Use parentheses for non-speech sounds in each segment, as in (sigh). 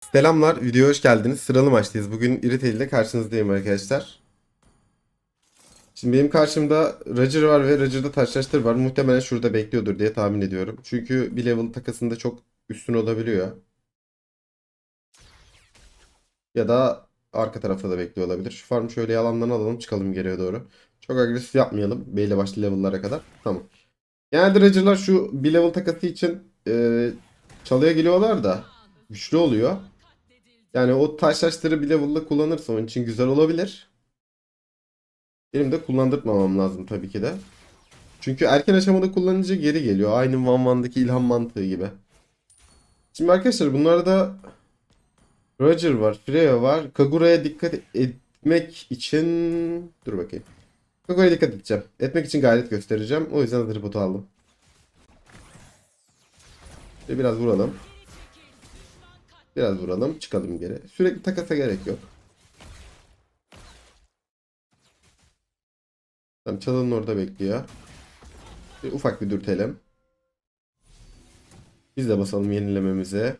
Selamlar, videoya hoş geldiniz. Sıralı maçtayız. Bugün Irritated ile karşınızdayım arkadaşlar. Şimdi benim karşımda Roger var ve Roger'da taşlaştır var. Muhtemelen şurada bekliyordur diye tahmin ediyorum. Çünkü bir level takasında çok üstün olabiliyor. Ya da arka tarafta da bekliyor olabilir. Şu farmı şöyle yalandan alalım çıkalım geriye doğru. Çok agresif yapmayalım belli başlı level'lara kadar. Tamam. Genelde Roger'lar şu bir level takası için e, çalıya geliyorlar da güçlü oluyor. Yani o taşlaştırı bir level'da kullanırsa onun için güzel olabilir. Benim de kullandırtmamam lazım tabii ki de. Çünkü erken aşamada kullanınca geri geliyor. Aynı Van Van'daki ilham mantığı gibi. Şimdi arkadaşlar bunlarda Roger var, Freya var. Kagura'ya dikkat etmek için... Dur bakayım. Kagura'ya dikkat edeceğim. Etmek için gayret göstereceğim. O yüzden botu aldım. Ve biraz vuralım. Biraz vuralım. Çıkalım geri. Sürekli takasa gerek yok. Tamam çalının orada bekliyor. Bir ufak bir dürtelim. Biz de basalım yenilememize.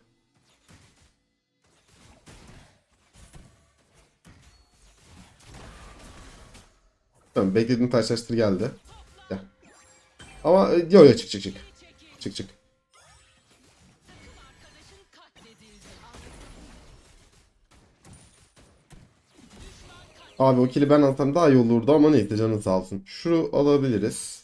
Tamam beklediğim taşlaştır geldi. Gel. Ama e, yo yo çık çık çık. Çık çık. Abi o kili ben alsam daha iyi olurdu ama neyse canın sağ olsun. Şu alabiliriz.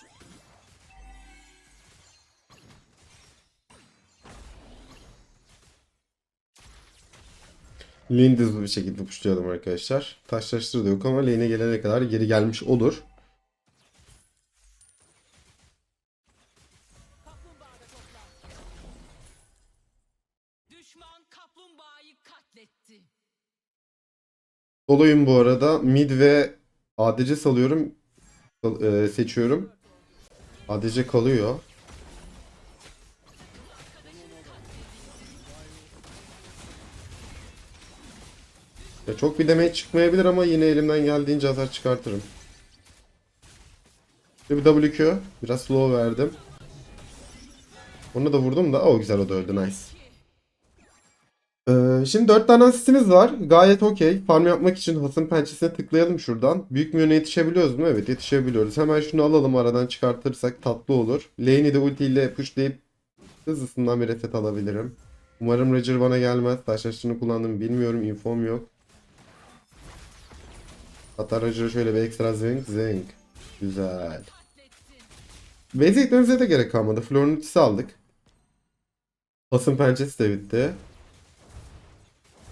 Lane'i de hızlı bir şekilde pushlayalım arkadaşlar. Taşlaştır da yok ama lane'e gelene kadar geri gelmiş olur. Soloyum bu arada. Mid ve ADC salıyorum. Sal- e, seçiyorum. ADC kalıyor. Ya çok bir damage çıkmayabilir ama yine elimden geldiğince hasar çıkartırım. Bir WQ. Biraz slow verdim. Onu da vurdum da. O güzel o da öldü. Nice. Ee, şimdi 4 tane asistimiz var. Gayet okey. Farm yapmak için hasım pençesine tıklayalım şuradan. Büyük müyöne yetişebiliyoruz mu? Evet yetişebiliyoruz. Hemen şunu alalım aradan çıkartırsak tatlı olur. Lane'i de ultiyle pushlayıp hızlısından bir reset alabilirim. Umarım Roger bana gelmez. Taşlaştığını kullandım bilmiyorum. Infom yok. Hatta Roger'a şöyle bir ekstra zing zing. Güzel. Eklememize de gerek kalmadı. Flor'un ultisi aldık. Hasım pençesi de bitti.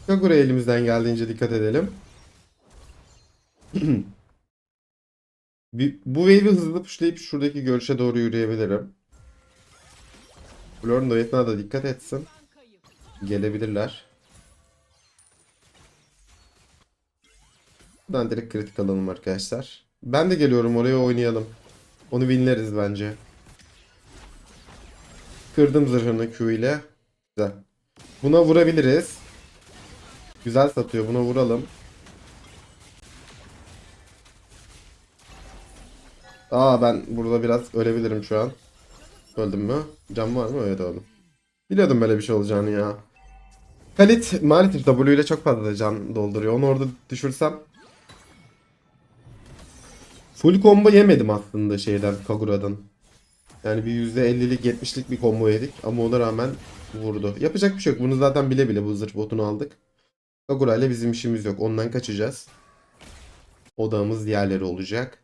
Kagura elimizden geldiğince dikkat edelim. (clears throat) Bu wave'i hızlı pushlayıp şuradaki görüşe doğru yürüyebilirim. Flor'un da da dikkat etsin. Gelebilirler. Buradan direkt kritik alalım arkadaşlar. Ben de geliyorum oraya oynayalım. Onu winleriz bence. Kırdım zırhını Q ile. Güzel. Buna vurabiliriz. Güzel satıyor. Buna vuralım. Aa ben burada biraz ölebilirim şu an. Öldüm mü? Can var mı? Evet öldüm. Biliyordum böyle bir şey olacağını ya. Kalit maalesef W ile çok fazla can dolduruyor. Onu orada düşürsem. Full combo yemedim aslında şeyden Kagura'dan. Yani bir %50'lik 70'lik bir combo yedik ama ona rağmen vurdu. Yapacak bir şey yok. Bunu zaten bile bile bu zırh botunu aldık. Kagura ile bizim işimiz yok. Ondan kaçacağız. Odağımız diğerleri olacak.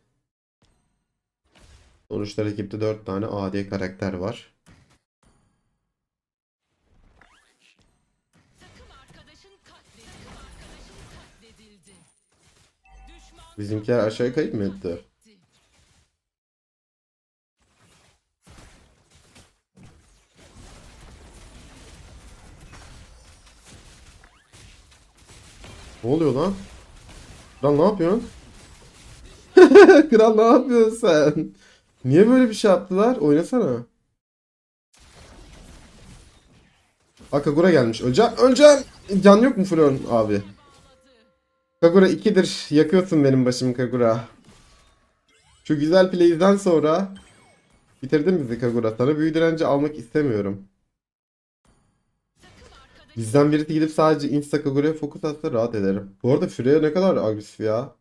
Sonuçta rakipte 4 tane AD karakter var. Bizimkiler aşağı kayıp mı etti? Ne oluyor lan? Kral ne yapıyorsun? (laughs) Kral ne yapıyorsun sen? Niye böyle bir şey yaptılar? Oynasana. Akagura gelmiş. Öleceğim. Öleceğim. Can yok mu Flon abi? Kagura 2'dir. Yakıyorsun benim başımı Kagura. Şu güzel play'den sonra bitirdin bizi Kagura. Sana büyü direnci almak istemiyorum. Bizden birisi gidip sadece insta Kagura'ya fokus atsa rahat ederim. Bu arada Freya ne kadar agresif ya.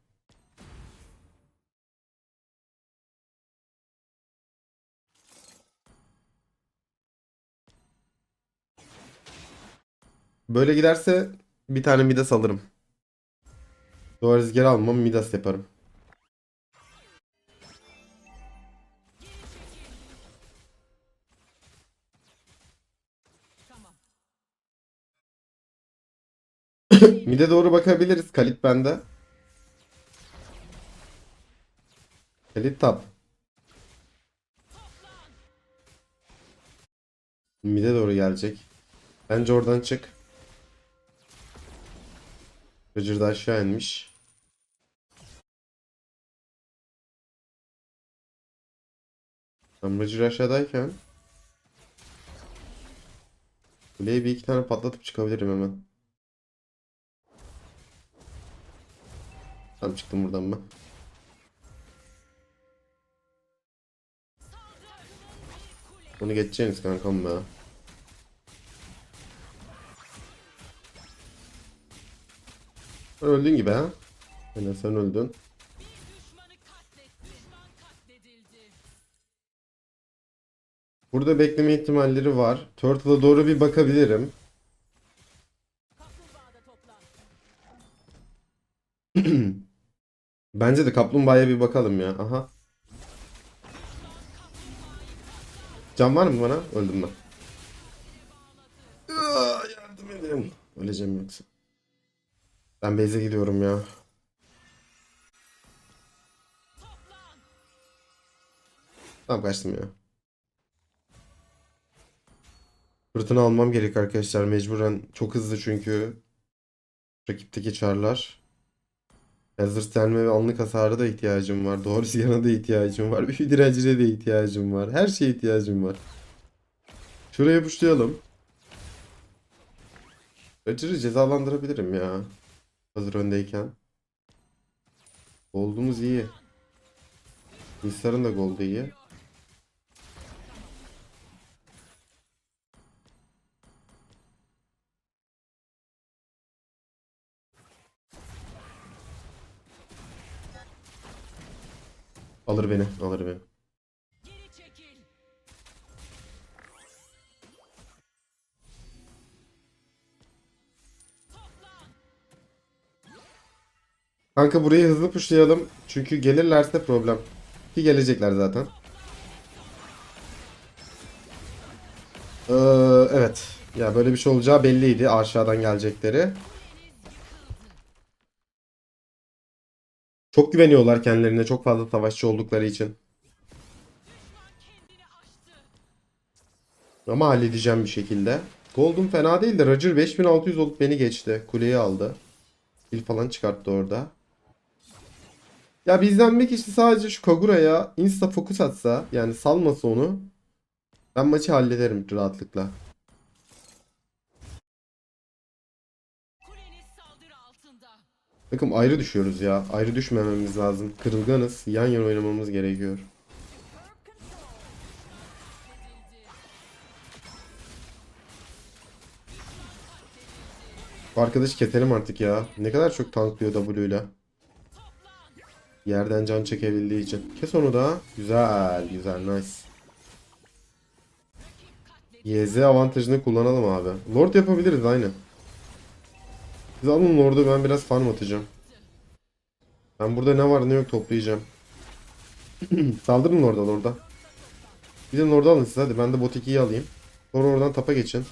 Böyle giderse bir tane Midas alırım. Doğru rüzgar almam Midas yaparım. (laughs) Mide doğru bakabiliriz. Kalit bende. Kalit tap. Mide doğru gelecek. Bence oradan çık. Roger da aşağı inmiş. Tam Roger aşağıdayken Kuleyi bir iki tane patlatıp çıkabilirim hemen. Tamam çıktım buradan ben. Bunu geçeceksiniz kankam be. Öldün gibi ha. Aynen sen öldün. Burada bekleme ihtimalleri var. Turtle'a doğru bir bakabilirim. Bence de kaplumbağaya bir bakalım ya. Aha. Can var mı bana? Öldüm ben. Yardım edin. Öleceğim yoksa. Ben base'e gidiyorum ya. Tamam kaçtım ya. Fırtına almam gerek arkadaşlar mecburen. Çok hızlı çünkü. Rakipteki çarlar. Hazır delme ve anlık hasara da ihtiyacım var. Doğru siyana da ihtiyacım var. (laughs) Bir direncine de ihtiyacım var. Her şeye ihtiyacım var. Şuraya puşlayalım. Roger'ı cezalandırabilirim ya. Hazır öndeyken. Gold'umuz iyi. Nisar'ın da gold'u iyi. Alır beni, alır beni. Kanka burayı hızlı pushlayalım. Çünkü gelirlerse problem. Ki gelecekler zaten. Ee, evet. Ya böyle bir şey olacağı belliydi. Aşağıdan gelecekleri. Çok güveniyorlar kendilerine. Çok fazla savaşçı oldukları için. Ama halledeceğim bir şekilde. Gold'um fena değil de Roger 5600 olup beni geçti. Kuleyi aldı. Bil falan çıkarttı orada. Ya bizden bir kişi sadece şu Kagura'ya insta fokus atsa yani salmasa onu ben maçı hallederim rahatlıkla. Bakın ayrı düşüyoruz ya. Ayrı düşmememiz lazım. Kırılganız. Yan yana oynamamız gerekiyor. Arkadaşı keselim artık ya. Ne kadar çok tanklıyor W ile. Yerden can çekebildiği için. Kes onu da. Güzel. Güzel. Nice. YZ avantajını kullanalım abi. Lord yapabiliriz aynı. Siz alın Lord'u ben biraz farm atacağım. Ben burada ne var ne yok toplayacağım. (clears throat) Saldırın Lord'a Lord'a. Gidin Lord'u alın siz hadi ben de bot 2'yi alayım. Sonra oradan tapa geçin.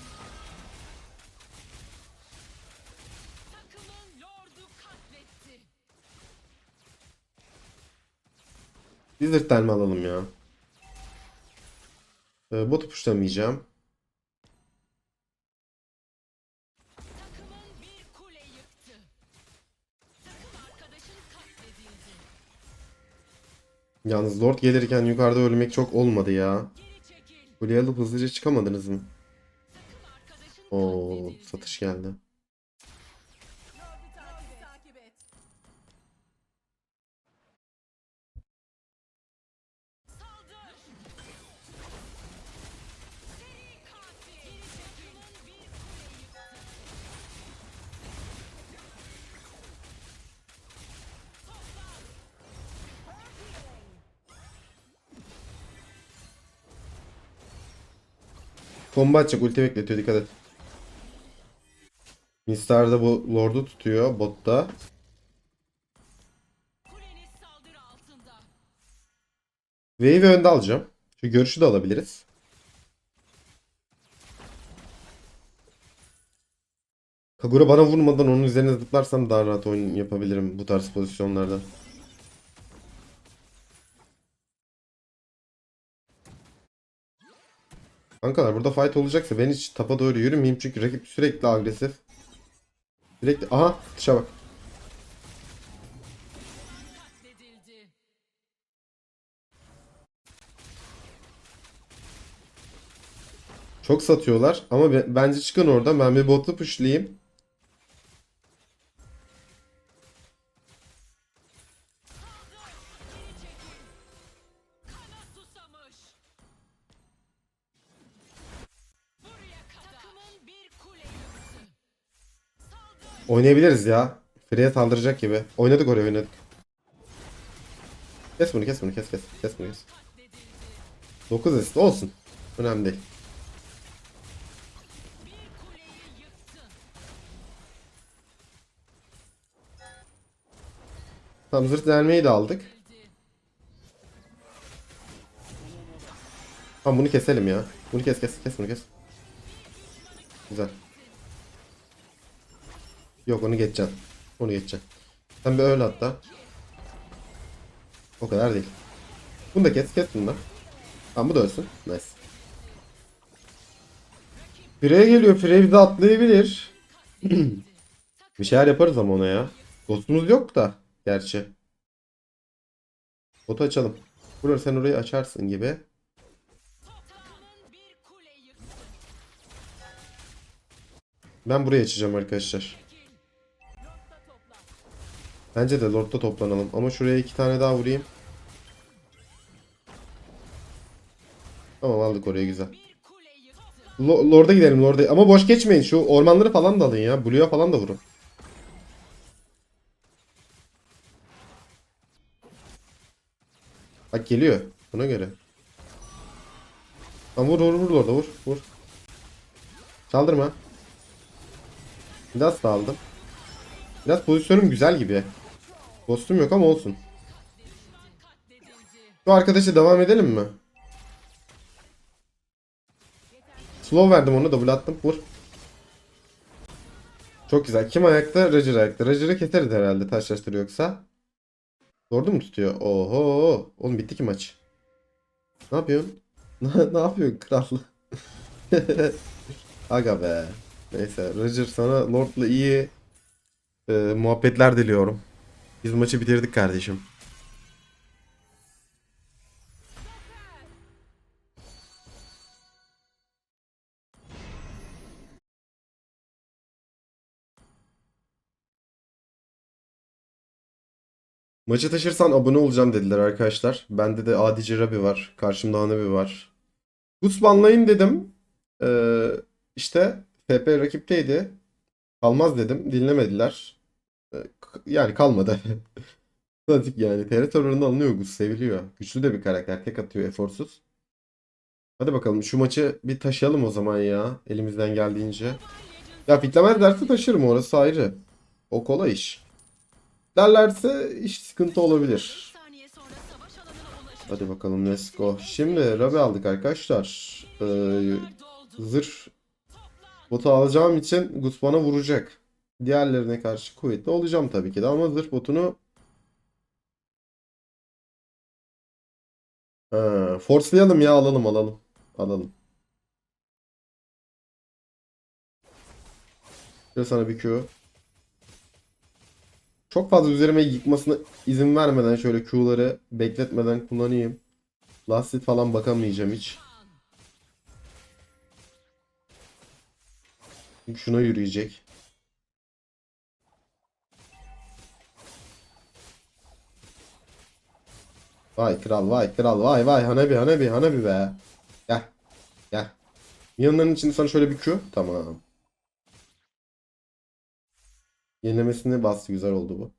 De termi alalım ya. Ee, botu puşlamayacağım. Yalnız Lord gelirken yukarıda ölmek çok olmadı ya. Kuleye hızlıca çıkamadınız mı? Oo, satış geldi. Combo atacak ulti bekletiyor dikkat et. Mistar da bu Lord'u tutuyor botta. Wave'i önde alacağım. Şu görüşü de alabiliriz. Kagura bana vurmadan onun üzerine zıplarsam daha rahat oyun yapabilirim bu tarz pozisyonlarda. Kankalar burada fight olacaksa ben hiç tapa doğru yürümeyeyim çünkü rakip sürekli agresif. Sürekli aha dışa bak. Çok satıyorlar ama be- bence çıkın oradan ben bir botu pushlayayım. Oynayabiliriz ya. Freya saldıracak gibi. Oynadık oraya oynadık. Kes bunu kes bunu kes kes. Kes bunu kes. Katledildi. 9 asist olsun. Önemli değil. Tam zırt vermeyi de aldık. Tamam bunu keselim ya. Bunu kes kes kes bunu kes. Güzel. Yok onu geçeceğim. Onu geçeceğim. Sen bir öyle hatta. O kadar değil. Bunu da kes kes bunu da. Tamam bu da ölsün. Nice. Frey geliyor. Frey bizi atlayabilir. (clears throat) bir şeyler yaparız ama ona ya. Ghost'umuz yok da. Gerçi. Botu açalım. Burada sen orayı açarsın gibi. Bir. Ben burayı açacağım arkadaşlar. Bence de Lord'da toplanalım. Ama şuraya iki tane daha vurayım. Tamam aldık orayı güzel. Lord'a gidelim Lord'a. Ama boş geçmeyin. Şu ormanları falan da alın ya. Blue'ya falan da vurun. Bak geliyor. Buna göre. Tamam vur vur vur Lord'a vur. Vur. Çaldırma. Biraz da aldım. Biraz pozisyonum güzel gibi. Kostüm yok ama olsun. Şu arkadaşa devam edelim mi? Slow verdim onu double attım. Vur. Çok güzel. Kim ayakta? Roger ayakta. Roger'ı keseriz herhalde taşlaştır yoksa. Doğru mu tutuyor? Oho. Oğlum bitti ki maç. Ne yapıyorsun? (laughs) Ne yapıyorsun kral? (laughs) Aga be. Neyse Roger sana Lord'la iyi e, muhabbetler diliyorum. Biz maçı bitirdik kardeşim. Maçı taşırsan abone olacağım dediler arkadaşlar. Bende de Adici Rabi var. Karşımda Hanabi var. Gus banlayın dedim. Ee, işte FP rakipteydi. Kalmaz dedim. Dinlemediler. Yani kalmadı. (laughs) Pratik yani. TR serverında alınıyor Gus. Seviliyor. Güçlü de bir karakter. Tek atıyor eforsuz. Hadi bakalım şu maçı bir taşıyalım o zaman ya. Elimizden geldiğince. Ya fitlemezlerse taşırım orası ayrı. O kolay iş. Derlerse iş sıkıntı olabilir. 40 saniye sonra savaş alanına ulaşacak. Hadi bakalım let's go. Şimdi Rabi aldık arkadaşlar. Ee, zırh botu alacağım için Gus bana vuracak. Diğerlerine karşı kuvvetli olacağım tabii ki de ama zırh botunu ha, forcelayalım ya alalım alalım. Alalım. Şöyle sana bir Q. Çok fazla üzerime yıkmasına izin vermeden şöyle Q'ları bekletmeden kullanayım. Lastit falan bakamayacağım hiç. Şuna yürüyecek. Vay kral vay kral vay vay Hanabi Hanabi Hanabi be. Gel. Gel. Yanların içinde sana şöyle bir Q. Tamam. Yenilemesini bastı güzel oldu bu.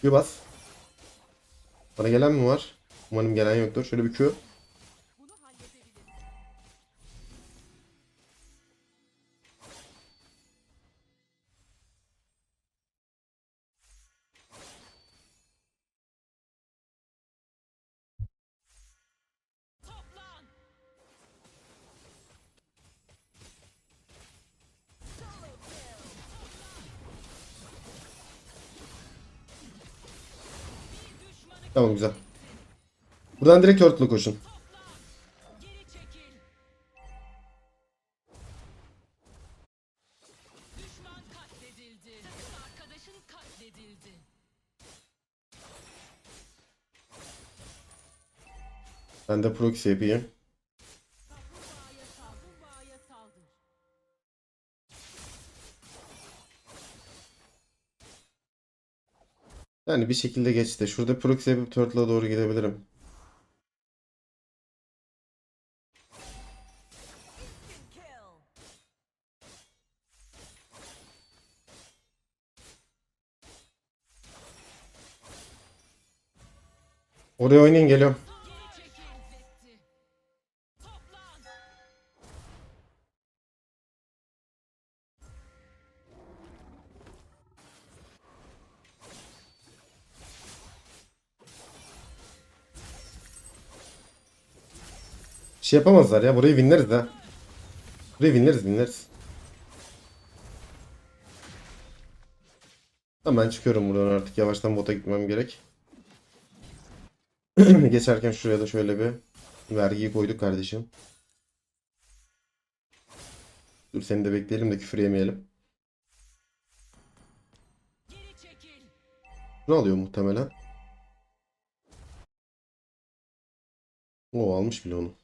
Q bas. Bana gelen mi var? Umarım gelen yoktur. Şöyle bir Q. Tamam güzel. Buradan direkt turtle'ı koşun. Ben de proxy yapayım. Yani bir şekilde geçti. Şurada proxy yapıp turtle'a doğru gidebilirim. Oraya oynayın geliyorum. Şey yapamazlar ya. Burayı winleriz ha. Burayı winleriz winleriz. Tamam ben çıkıyorum buradan artık. Yavaştan bota gitmem gerek. (clears throat) Geçerken şuraya da şöyle bir vergiyi koyduk kardeşim. Dur seni de bekleyelim de küfür yemeyelim. Ne alıyor muhtemelen? O almış bile onu.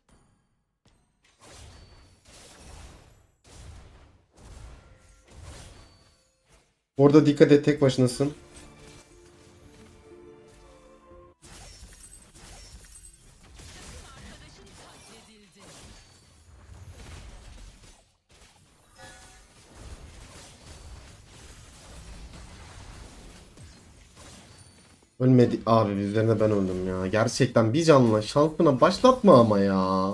Orada dikkat et tek başınasın. Ölmedi abi üzerine ben öldüm ya. Gerçekten bir canlı şansına başlatma ama ya.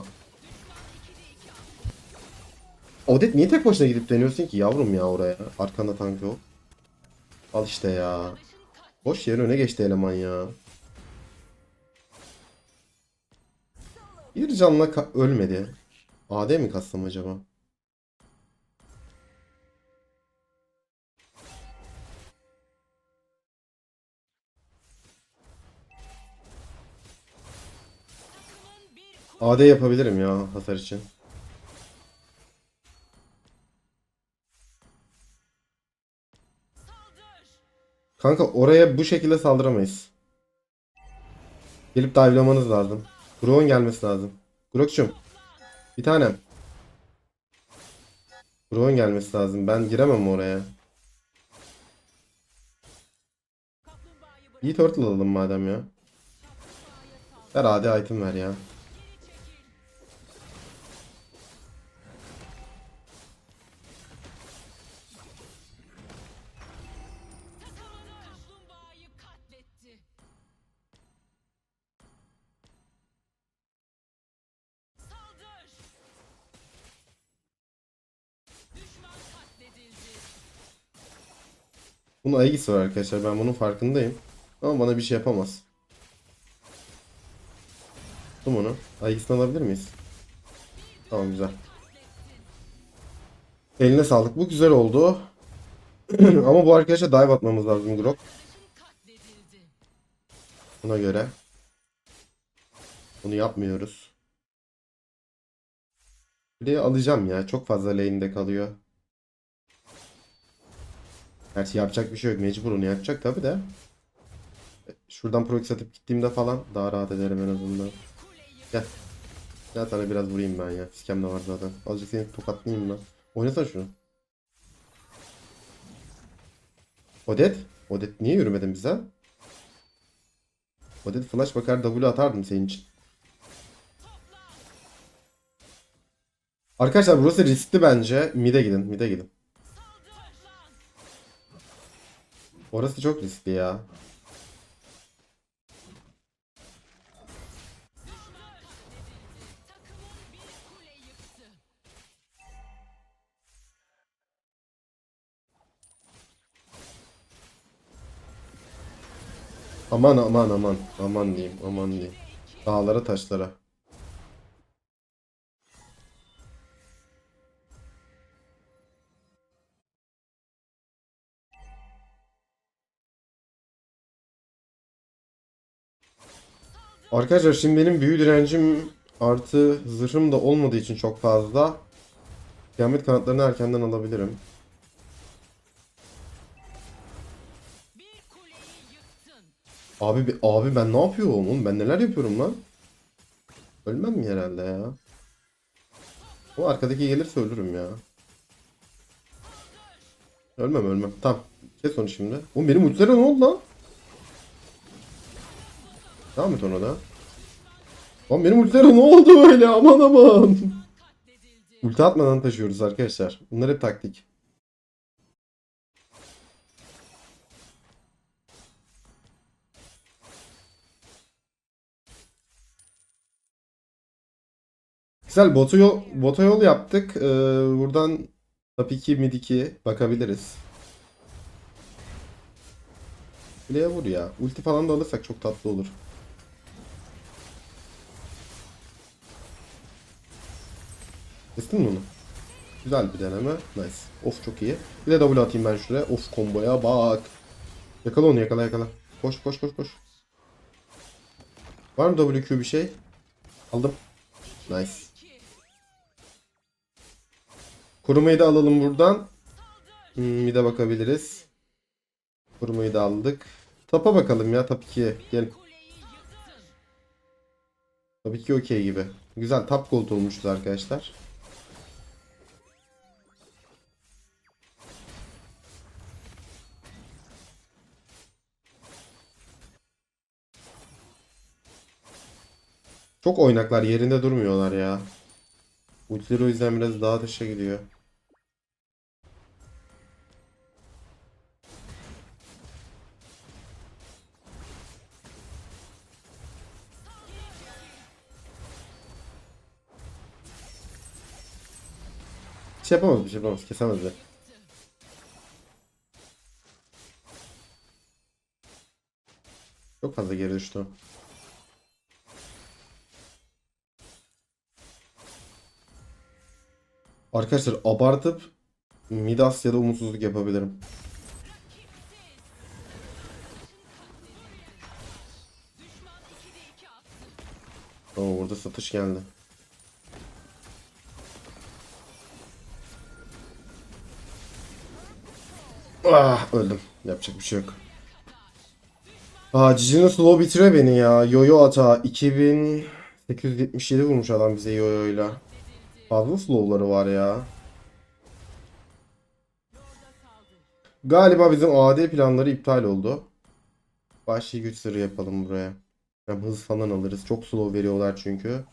Odet niye tek başına gidip deniyorsun ki yavrum ya oraya? Arkanda tank yok. Al işte ya. Boş yere öne geçti eleman ya. Bir canla ölmedi. AD mi kassam acaba? AD yapabilirim ya hasar için. Kanka oraya bu şekilde saldıramayız. Gelip dive'lamanız lazım. Grok'un gelmesi lazım. Grok'cum. Bir tanem. Grok'un gelmesi lazım. Ben giremem oraya. İyi turtle alalım madem ya. Ver AD item ver ya. Bunun Aegis var arkadaşlar. Ben bunun farkındayım. Ama bana bir şey yapamaz. Tuttum onu. Aegis'ini alabilir miyiz? Tamam güzel. Eline sağlık. Bu güzel oldu. (clears throat) Ama bu arkadaşa dive atmamız lazım Grok. Buna göre. Bunu yapmıyoruz. Buraya alacağım ya. Çok fazla lane'de kalıyor. Gerçi yapacak bir şey yok. Mecbur onu yapacak tabi de. Şuradan proxy atıp gittiğimde falan daha rahat ederim en azından. Gel. Gel sana biraz vurayım ben ya. Fiskem de var zaten. Azıcık seni tokatlayayım lan. Oynasana şunu. Odet? Odet niye yürümedin bize? Odet flash bakar W atardım senin için. Arkadaşlar burası riskli bence. Mid'e gidin. Mid'e gidin. Orası çok riskli ya. Aman aman aman aman diyeyim aman diyeyim. Dağlara taşlara. Arkadaşlar şimdi benim büyü direncim artı zırhım da olmadığı için çok fazla. Kıyamet kanatlarını erkenden alabilirim. Abi bi- abi ben ne yapıyorum oğlum? Ben neler yapıyorum lan? Ölmem mi herhalde ya? O arkadaki gelirse ölürüm ya. Ölmem ölmem. Tamam. Kes onu şimdi. Oğlum benim ultilere ne oldu lan? Devam et ona da. Oğlum benim ultilere ne oldu böyle? Aman aman. Ulti atmadan taşıyoruz arkadaşlar. Bunlar hep taktik. Güzel bota yol, bota yol yaptık. Ee, buradan top 2 mid 2 bakabiliriz. Kuleye vur ya. Ulti falan da alırsak çok tatlı olur. Kestin mi onu? Güzel bir deneme. Nice. Of çok iyi. Bir de double atayım ben şuraya. Of komboya bak. Yakala onu yakala yakala. Koş koş koş koş. Var mı WQ bir şey? Aldım. Nice. Kurumayı da alalım buradan. Hmm, bir de bakabiliriz. Kurumayı da aldık. Tapa bakalım ya tap 2'ye. Gel. Tabii ki okey gibi. Güzel top gold olmuşuz arkadaşlar. Çok oynaklar yerinde durmuyorlar ya. Ultileri o yüzden biraz daha dışa gidiyor. Bir şey yapamaz bir şey yapamaz kesemez de. Çok fazla geri düştü. Arkadaşlar abartıp Midas ya da umutsuzluk yapabilirim. Düşman 2'de 2 attı. Oo burada satış geldi. Ah öldüm. Yapacak bir şey yok. Aa Cici'nin slow bitire beni ya. Yoyo ata 2877 vurmuş adam bize yoyoyla. Fazla slowları var ya. Galiba bizim AD planları iptal oldu. Vahşi güç sırrı yapalım buraya. Hem hız falan alırız. Çok slow veriyorlar çünkü.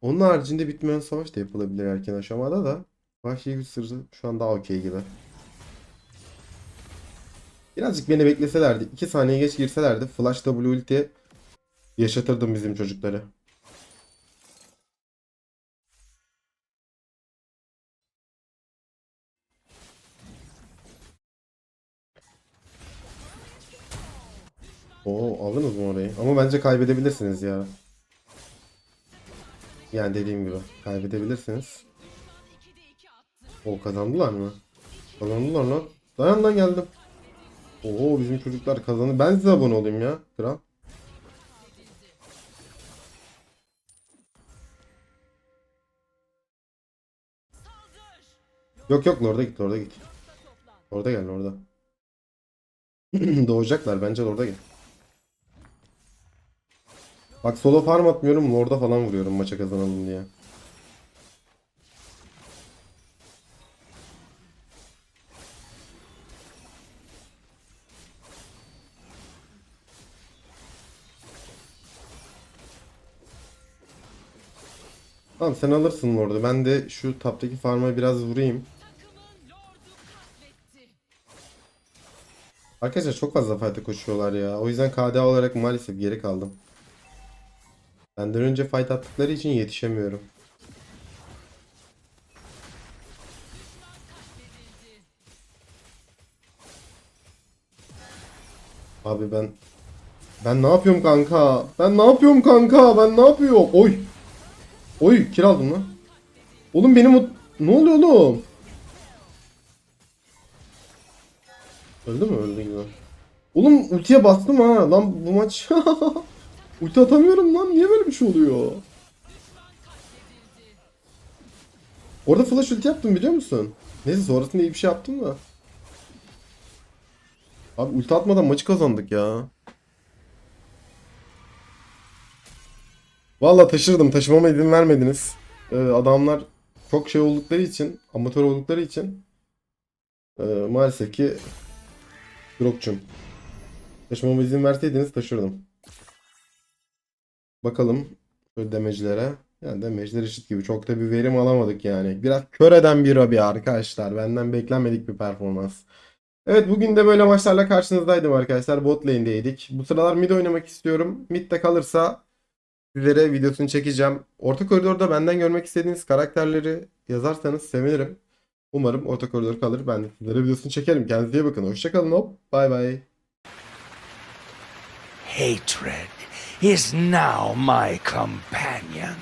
Onun haricinde bitmeyen savaş da yapılabilir erken aşamada da. Vahşi güç sırrı şu an daha okey gibi. Birazcık beni bekleselerdi. 2 saniye geç girselerdi. Flash W ulti yaşatırdım bizim çocukları. Oo aldınız mı orayı? Ama bence kaybedebilirsiniz ya. Yani dediğim gibi kaybedebilirsiniz. 2'de 2 attı. O kazandılar mı? Kazandılar lan. Dayan lan geldim. Oo bizim çocuklar kazandı. Ben size abone olayım ya. Kral. Yok yok orada git orada git. Orada gel orada. (clears throat) Doğacaklar bence orada gel. Bak solo farm atmıyorum Lord'a falan vuruyorum maça kazanalım diye. Tamam sen alırsın Lord'u. Ben de şu taptaki farm'a biraz vurayım. Arkadaşlar çok fazla fight'a koşuyorlar ya. O yüzden KDA olarak maalesef geri kaldım. Benden önce fight attıkları için yetişemiyorum. Abi ben Ben ne yapıyorum kanka? Ben ne yapıyorum kanka? Ben ne yapıyorum? Oy. Oy kill aldım lan. Oğlum benim o... Ne oluyor oğlum? Öldü mü? Öldü gibi. Oğlum ultiye bastım ha. Lan bu maç... (laughs) Ulti atamıyorum lan. Niye böyle bir şey oluyor? Orada flash ulti yaptım biliyor musun? Neyse sonrasında iyi bir şey yaptım da. Abi ulti atmadan maçı kazandık ya. Valla taşırdım. Taşımama izin vermediniz. Ee, adamlar çok şey oldukları için, amatör oldukları için ee, maalesef ki Grok'cum. Taşımama izin verseydiniz taşırdım. Bakalım şöyle demecilere. Yani demeciler eşit gibi. Çok da bir verim alamadık yani. Biraz kör eden bir abi arkadaşlar. Benden beklenmedik bir performans. Evet bugün de böyle maçlarla karşınızdaydım arkadaşlar. Bot lane'deydik. Bu sıralar mid oynamak istiyorum. Mid'de kalırsa sizlere videosunu çekeceğim. Orta koridorda benden görmek istediğiniz karakterleri yazarsanız sevinirim. Umarım orta koridor kalır. Ben de sizlere videosunu çekerim. Kendinize iyi bakın. Hoşçakalın hop. Bay bay. Hatred is now my companion.